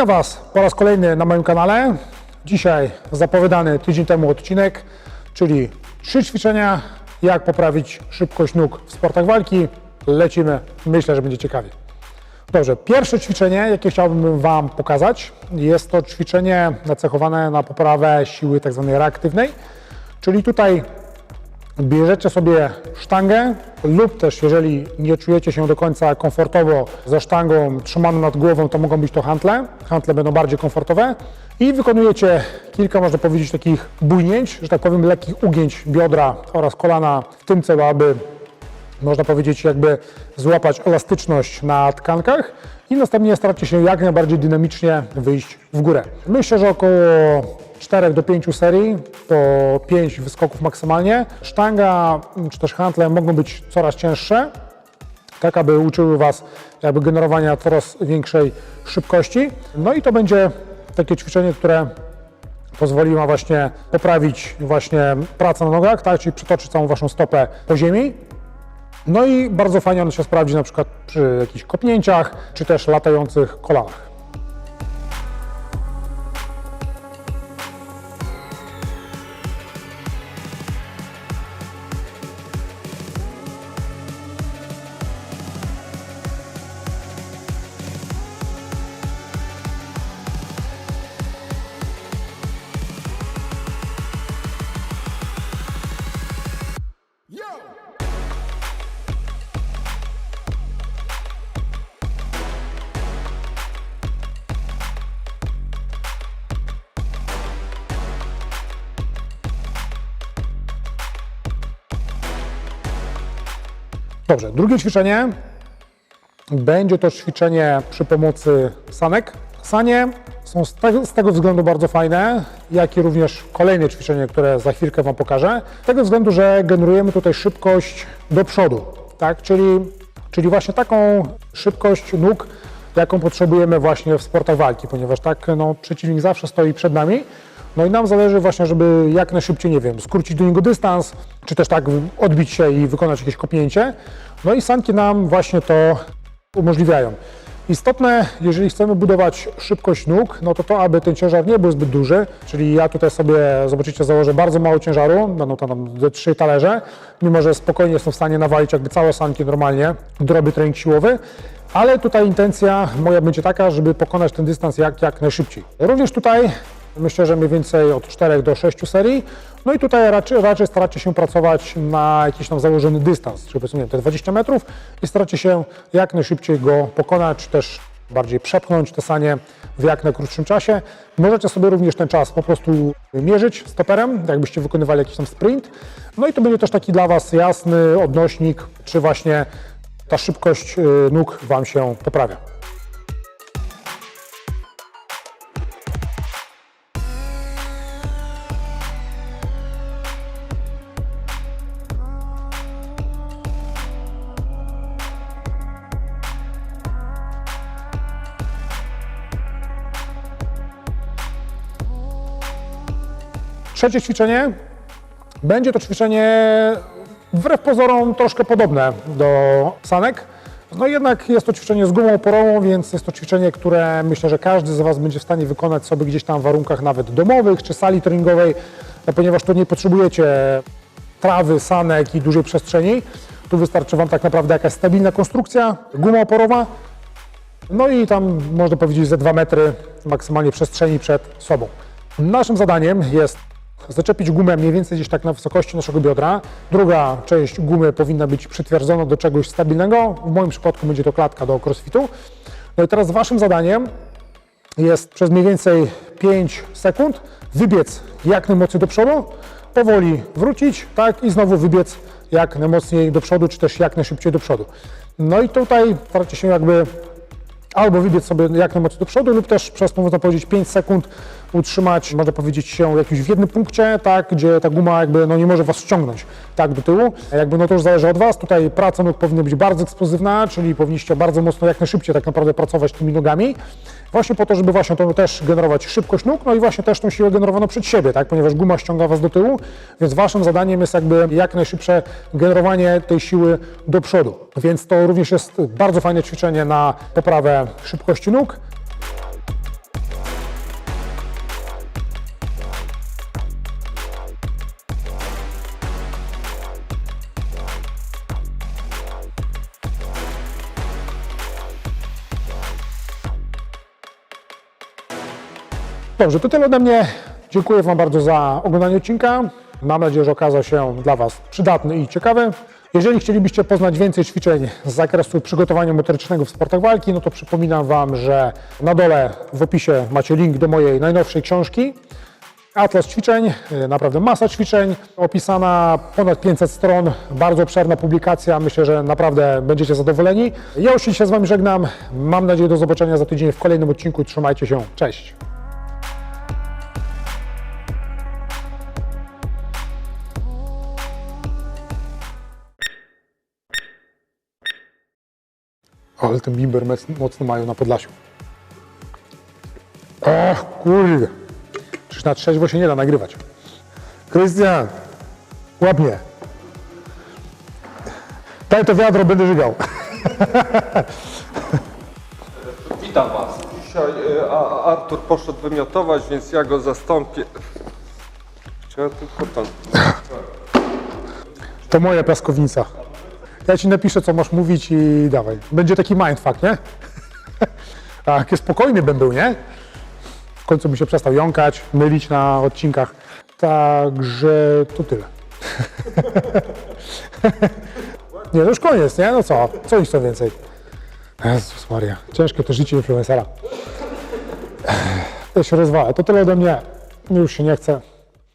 Witam Was po raz kolejny na moim kanale. Dzisiaj zapowiadany tydzień temu odcinek, czyli trzy ćwiczenia, jak poprawić szybkość nóg w sportach walki. Lecimy, myślę, że będzie ciekawie. Dobrze, pierwsze ćwiczenie, jakie chciałbym Wam pokazać, jest to ćwiczenie nacechowane na poprawę siły tak zwanej reaktywnej, czyli tutaj bierzecie sobie sztangę lub też jeżeli nie czujecie się do końca komfortowo ze sztangą trzymaną nad głową, to mogą być to hantle. Hantle będą bardziej komfortowe i wykonujecie kilka, można powiedzieć, takich bujnięć, że tak powiem, lekkich ugięć biodra oraz kolana w tym celu, aby można powiedzieć, jakby złapać elastyczność na tkankach i następnie staracie się jak najbardziej dynamicznie wyjść w górę. Myślę, że około 4 do 5 serii, po 5 wyskoków maksymalnie. Sztanga czy też hantle mogą być coraz cięższe, tak aby uczyły Was jakby generowania coraz większej szybkości. No i to będzie takie ćwiczenie, które pozwoli Wam właśnie poprawić właśnie pracę na nogach, tak, czyli przytoczyć całą Waszą stopę po ziemi. No i bardzo fajnie on się sprawdzi na przykład przy jakichś kopnięciach, czy też latających kolanach. Dobrze, drugie ćwiczenie będzie to ćwiczenie przy pomocy sanek. Sanie są z tego, z tego względu bardzo fajne, jak i również kolejne ćwiczenie, które za chwilkę Wam pokażę. Z tego względu, że generujemy tutaj szybkość do przodu, tak? czyli, czyli właśnie taką szybkość nóg, jaką potrzebujemy właśnie w sportach walki, ponieważ tak no, przeciwnik zawsze stoi przed nami. No i nam zależy właśnie, żeby jak najszybciej, nie wiem, skrócić do niego dystans, czy też tak odbić się i wykonać jakieś kopnięcie. No i sanki nam właśnie to umożliwiają. Istotne, jeżeli chcemy budować szybkość nóg, no to to, aby ten ciężar nie był zbyt duży, czyli ja tutaj sobie, zobaczycie, założę bardzo mało ciężaru, będą to tam ze trzy talerze, mimo że spokojnie jestem w stanie nawalić jakby całe sanki normalnie, gdy robię trening siłowy, ale tutaj intencja moja będzie taka, żeby pokonać ten dystans jak, jak najszybciej. Również tutaj Myślę, że mniej więcej od 4 do 6 serii. No i tutaj raczej, raczej staracie się pracować na jakiś tam założony dystans, czyli powiedzmy te 20 metrów i staracie się jak najszybciej go pokonać, czy też bardziej przepchnąć te sanie w jak najkrótszym czasie. Możecie sobie również ten czas po prostu mierzyć stoperem, jakbyście wykonywali jakiś tam sprint. No i to będzie też taki dla Was jasny odnośnik, czy właśnie ta szybkość y, nóg Wam się poprawia. Trzecie ćwiczenie będzie to ćwiczenie wbrew pozorom troszkę podobne do sanek. No jednak jest to ćwiczenie z gumą oporową, więc jest to ćwiczenie, które myślę, że każdy z Was będzie w stanie wykonać sobie gdzieś tam w warunkach nawet domowych czy sali treningowej, no ponieważ tu nie potrzebujecie trawy, sanek i dużej przestrzeni. Tu wystarczy Wam tak naprawdę jakaś stabilna konstrukcja, guma oporowa, no i tam można powiedzieć ze 2 metry maksymalnie przestrzeni przed sobą. Naszym zadaniem jest zaczepić gumę mniej więcej gdzieś tak na wysokości naszego biodra. Druga część gumy powinna być przytwierdzona do czegoś stabilnego. W moim przypadku będzie to klatka do crossfitu. No i teraz waszym zadaniem jest przez mniej więcej 5 sekund wybiec jak najmocniej do przodu, powoli wrócić, tak i znowu wybiec jak najmocniej do przodu, czy też jak najszybciej do przodu. No i tutaj staracie się jakby albo wybiec sobie jak najmocniej do przodu, lub też przez to można powiedzieć 5 sekund utrzymać, można powiedzieć się jakimś w jednym punkcie, tak, gdzie ta guma jakby no, nie może Was ściągnąć tak do tyłu. Jakby no to już zależy od Was. Tutaj praca nóg powinna być bardzo eksplozywna, czyli powinniście bardzo mocno, jak najszybciej tak naprawdę pracować tymi nogami. Właśnie po to, żeby właśnie to też generować szybkość nóg, no i właśnie też tą siłę generowaną przed siebie, tak, ponieważ guma ściąga Was do tyłu, więc Waszym zadaniem jest jakby jak najszybsze generowanie tej siły do przodu. Więc to również jest bardzo fajne ćwiczenie na poprawę szybkości nóg. Dobrze, to tyle ode mnie. Dziękuję Wam bardzo za oglądanie odcinka. Mam nadzieję, że okazał się dla Was przydatny i ciekawy. Jeżeli chcielibyście poznać więcej ćwiczeń z zakresu przygotowania motorycznego w sportach walki, no to przypominam Wam, że na dole w opisie macie link do mojej najnowszej książki. Atlas ćwiczeń, naprawdę masa ćwiczeń, opisana ponad 500 stron, bardzo obszerna publikacja, myślę, że naprawdę będziecie zadowoleni. Ja już się z Wami żegnam, mam nadzieję do zobaczenia za tydzień w kolejnym odcinku, trzymajcie się, cześć! Ale ten bimber mocno mają na Podlasiu. Ach, kurde. Przecież na trzeźwo się nie da nagrywać. Krystian, łap mnie. Daj to wiadro, będę żygał. Witam Was. Dzisiaj e, a- Artur poszedł wymiotować, więc ja go zastąpię. Chciałem tylko tam. To moja piaskownica. Ja ci napiszę, co masz mówić i dawaj. Będzie taki mindfuck, nie? Jakie spokojny bym był, nie? W końcu mi się przestał jąkać, mylić na odcinkach. Także to tyle. nie, no już koniec, nie? No co? Co jeszcze więcej? Jezus Maria, ciężkie to życie influencera. Ja się rozwalę. To tyle ode mnie. Już się nie chcę.